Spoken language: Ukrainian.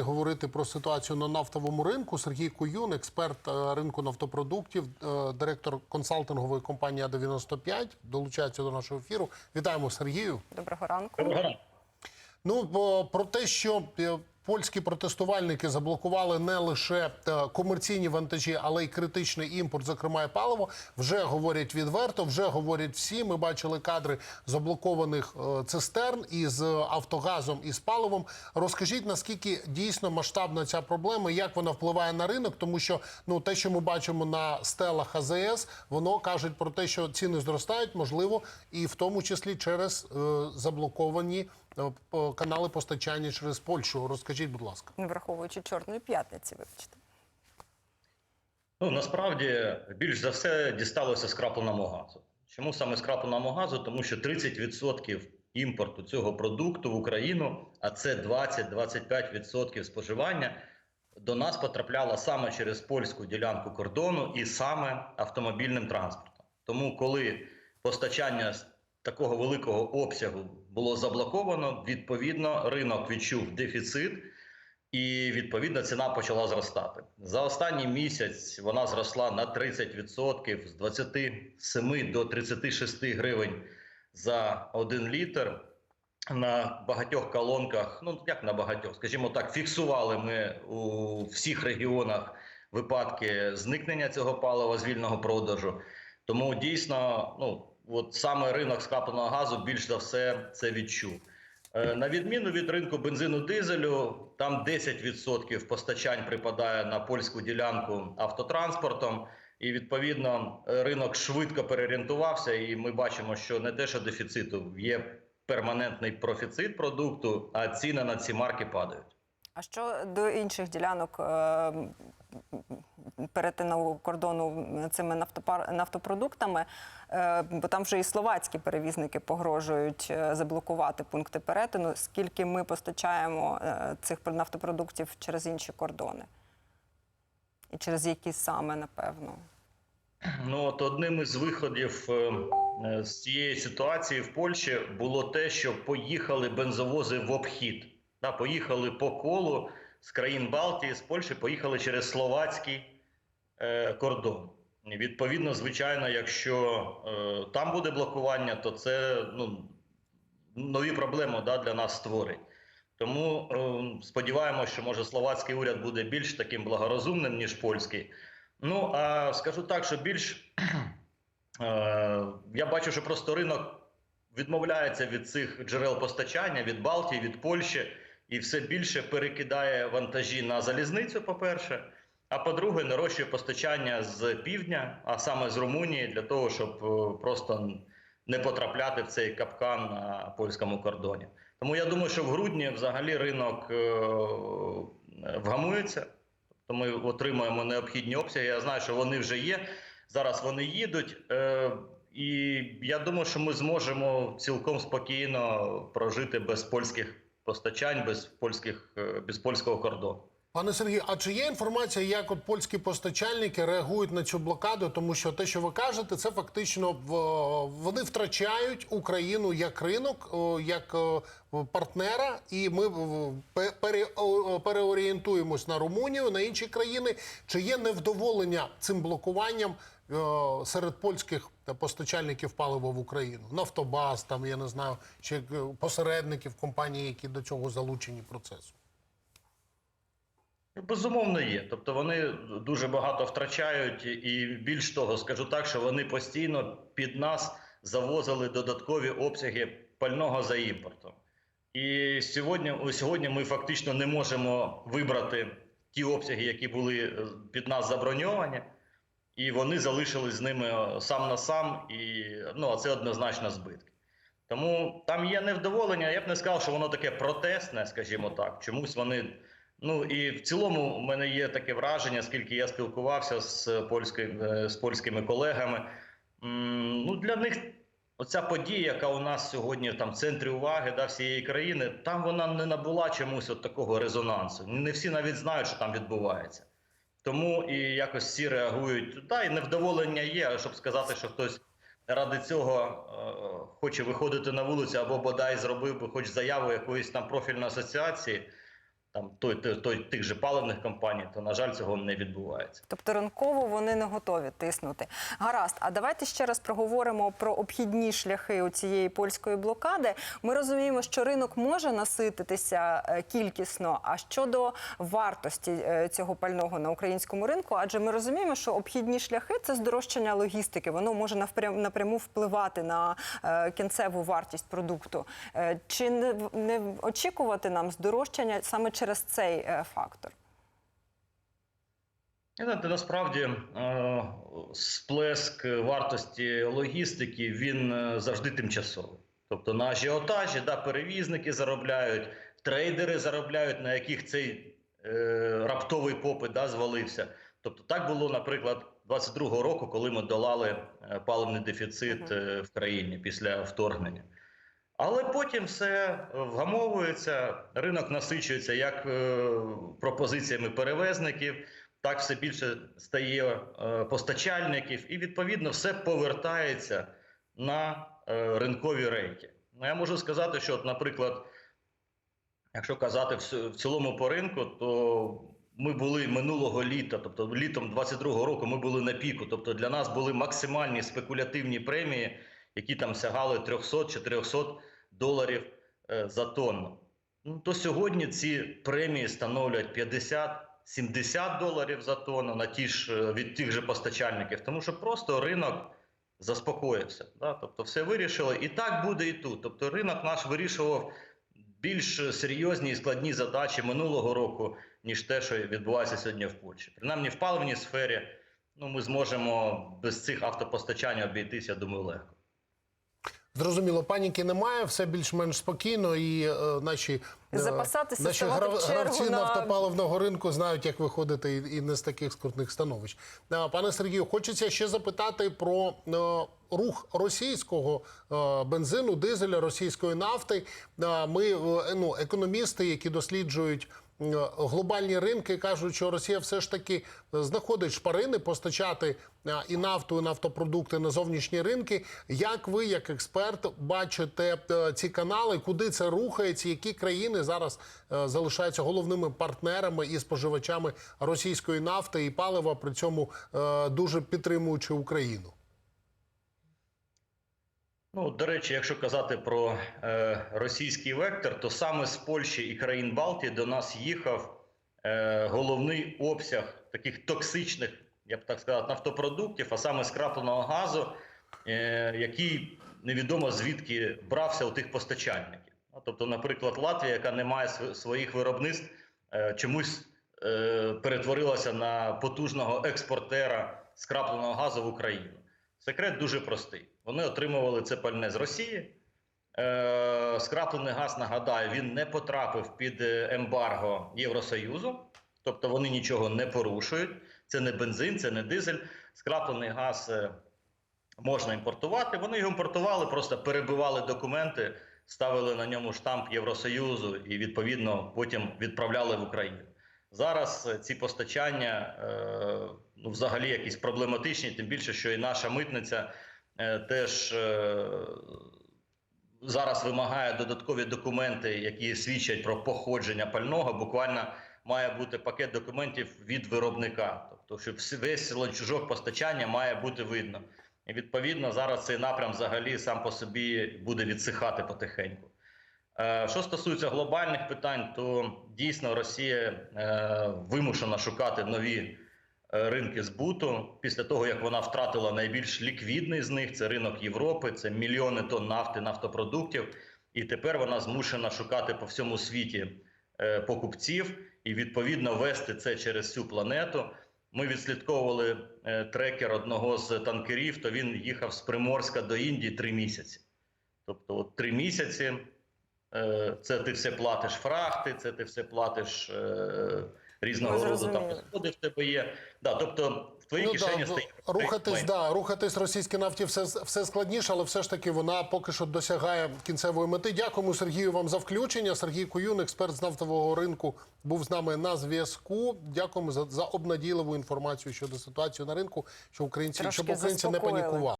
Говорити про ситуацію на нафтовому ринку. Сергій Куюн, експерт е, ринку нафтопродуктів, е, директор консалтингової компанії А95, долучається до нашого ефіру. Вітаємо Сергію. Доброго ранку. Доброго ранку. Ну про те, що е, польські протестувальники заблокували не лише е, комерційні вантажі, але й критичний імпорт, зокрема і паливо, вже говорять відверто, вже говорять всі. Ми бачили кадри заблокованих е, цистерн із автогазом і з паливом. Розкажіть, наскільки дійсно масштабна ця проблема, як вона впливає на ринок, тому що ну те, що ми бачимо на стелах АЗС, воно кажуть про те, що ціни зростають, можливо, і в тому числі через е, заблоковані е, канали постачання через Польщу. Розкажіть, будь ласка. Не враховуючи Чорної п'ятниці, вибачте. Ну насправді більш за все дісталося скрапленому газу. Чому саме скрапленому газу? Тому що 30% імпорту цього продукту в Україну, а це 20-25% споживання, до нас потрапляло саме через польську ділянку кордону і саме автомобільним транспортом. Тому, коли постачання такого великого обсягу було заблоковано, відповідно ринок відчув дефіцит. І відповідно ціна почала зростати за останній місяць. Вона зросла на 30% з 27 до 36 гривень за один літр. На багатьох колонках, ну як на багатьох, скажімо так, фіксували ми у всіх регіонах випадки зникнення цього палива з вільного продажу. Тому дійсно, ну от саме ринок скрапленого газу більш за все це відчув. Е, На відміну від ринку бензину дизелю, там 10% постачань припадає на польську ділянку автотранспортом, і відповідно ринок швидко переорієнтувався. І ми бачимо, що не те, що дефіциту є перманентний профіцит продукту, а ціни на ці марки падають. А що до інших ділянок е, перетину кордону цими нафтопродуктами? Е, бо там вже і словацькі перевізники погрожують е, заблокувати пункти перетину. Скільки ми постачаємо цих нафтопродуктів через інші кордони? І через які саме, напевно? Ну от одним із виходів з цієї ситуації в Польщі було те, що поїхали бензовози в обхід. Да, поїхали по колу з країн Балтії, з Польщі, поїхали через словацький е, кордон. Відповідно, звичайно, якщо е, там буде блокування, то це ну, нові проблеми да, для нас створить. Тому е, сподіваємося, що може словацький уряд буде більш таким благорозумним, ніж польський. Ну а скажу так, що більш е, я бачу, що просто ринок відмовляється від цих джерел постачання від Балтії, від Польщі, і все більше перекидає вантажі на залізницю, по-перше. А по-друге, нарощує постачання з півдня, а саме з Румунії, для того, щоб е, просто не потрапляти в цей капкан на польському кордоні. Тому я думаю, що в грудні взагалі ринок е, вгамується. То ми отримуємо необхідні обсяги. Я знаю, що вони вже є. Зараз вони їдуть. Е, і я думаю, що ми зможемо цілком спокійно прожити без польських постачань, без польських е, без польського кордону. Пане Сергію, а чи є інформація, як от польські постачальники реагують на цю блокаду? Тому що те, що ви кажете, це фактично вони втрачають Україну як ринок, як партнера, і ми переорієнтуємось на Румунію, на інші країни. Чи є невдоволення цим блокуванням серед польських постачальників палива в Україну? Нафтобаз, там я не знаю, чи е, посередників компаній, які до цього залучені процесу? Безумовно, є. Тобто вони дуже багато втрачають, і більш того, скажу так, що вони постійно під нас завозили додаткові обсяги пального за імпортом. І сьогодні, сьогодні ми фактично не можемо вибрати ті обсяги, які були е, під нас заброньовані, і вони залишились з ними е, сам на сам, і ну, а це однозначно збитки. Тому там є невдоволення. Я б не сказав, що воно таке протестне, скажімо так. Чомусь вони. Ну і в цілому у мене є таке враження, скільки я спілкувався з польськими, е, з польськими колегами. Ну для них оця подія, яка у нас сьогодні там в центрі уваги да, всієї країни, там вона не набула чомусь от такого резонансу. Не всі навіть знають, що там відбувається. Тому і якось всі реагують. Та і невдоволення є, щоб сказати, що хтось ради цього е, хоче виходити на вулицю або бодай зробив би хоч заяву якоїсь там профільної асоціації. Там той, той, той тих же паливних компаній, то на жаль, цього не відбувається. Тобто ринково вони не готові тиснути. Гаразд, а давайте ще раз проговоримо про обхідні шляхи у цієї польської блокади. Ми розуміємо, що ринок може насититися е, кількісно. А щодо вартості е, цього пального на українському ринку, адже ми розуміємо, що обхідні шляхи це здорожчання логістики. Воно може напряму впливати на е, кінцеву вартість продукту. Чи не очікувати нам здорожчання саме через цей е, фактор? Знаєте, насправді е, сплеск вартості логістики він е, завжди тимчасовий. Тобто на ажіотажі да, перевізники заробляють, трейдери заробляють, на яких цей е, раптовий попит да, звалився. Тобто так було, наприклад, 22-го року, коли ми долали паливний дефіцит в країні після вторгнення. Але потім все вгамовується, ринок насичується як е, пропозиціями перевезників, так все більше стає е, постачальників, і відповідно все повертається на е, ринкові рейки. Ну, я можу сказати, що, наприклад, якщо казати в, в цілому по ринку, то ми були минулого літа, тобто літом 22-го року, ми були на піку. Тобто для нас були максимальні спекулятивні премії, які там сягали 300-400 доларів е, за тонну. Ну, то сьогодні ці премії становлять 50-70 доларів за тонну на ті ж е, від тих же постачальників, тому що просто ринок заспокоївся. Да? Тобто все вирішили, і так буде і тут. Тобто ринок наш вирішував більш серйозні і складні задачі минулого року, ніж те, що відбувається сьогодні в Польщі. Принаймні в паливній сфері ну, ми зможемо без цих автопостачань обійтися, я думаю, легко. Зрозуміло, паніки немає, все більш-менш спокійно, і е, наші, е, Запасатися, наші ставати в чергу гравці на- нафтопаливного ринку знають, як виходити і, і не з таких скрутних становищ. Пане Сергію, хочеться ще запитати про е, рух російського е, бензину, дизеля, російської нафти. Е, Ми, е, ну, економісти, які досліджують глобальні ринки, кажуть, що Росія все ж таки знаходить шпарини постачати е, і нафту, і нафтопродукти на зовнішні ринки. Як ви, як експерт, бачите е, ці канали, куди це рухається, які країни зараз е, залишаються головними партнерами і споживачами російської нафти і палива, при цьому е, дуже підтримуючи Україну? Ну, до речі, якщо казати про е, російський вектор, то саме з Польщі і країн Балтії до нас їхав е, головний обсяг таких токсичних, я б так сказав, нафтопродуктів, а саме скрапленого газу, е, який невідомо звідки брався у тих постачальників. Ну, Тобто, наприклад, Латвія, яка не має своїх виробництв, е, чомусь е, перетворилася на потужного експортера скрапленого газу в Україну. Секрет дуже простий. Вони отримували це пальне з Росії. Е, скраплений газ, нагадаю, він не потрапив під е, ембарго Євросоюзу, тобто вони нічого не порушують. Це не бензин, це не дизель. Скраплений газ е, можна імпортувати. Вони його імпортували, просто перебивали документи, ставили на ньому штамп Євросоюзу і відповідно потім відправляли в Україну. Зараз ці постачання ну, взагалі якісь проблематичні, тим більше, що і наша митниця теж е, зараз вимагає додаткові документи, які свідчать про походження пального. Буквально має бути пакет документів від виробника, тобто, щоб весь ланцюжок постачання має бути видно. І відповідно зараз цей напрям взагалі сам по собі буде відсихати потихеньку. Е, Що стосується глобальних питань, то дійсно Росія е, вимушена шукати нові е, ринки збуту після того, як вона втратила найбільш ліквідний з них це ринок Європи, це мільйони тонн нафти, нафтопродуктів. І тепер вона змушена шукати по всьому світі е, покупців і відповідно вести це через всю планету. Ми відслідковували е, трекер одного з танкерів, то він їхав з Приморська до Індії три місяці. Тобто, от три місяці Е, це ти все платиш фрахти, це ти все платиш е, різного Ну, роду там розходи в тебе є. Да, тобто в твоїй Ну, кишені да, стоїть рухатись, да, рухатись російській нафті все, все складніше, але все ж таки вона поки що досягає кінцевої мети. Дякуємо Сергію вам за включення. Сергій Куюн, експерт з нафтового ринку, був з нами на зв'язку. Дякуємо за, за обнадійливу інформацію щодо ситуації на ринку, що українці, Трошки щоб українці не панікували.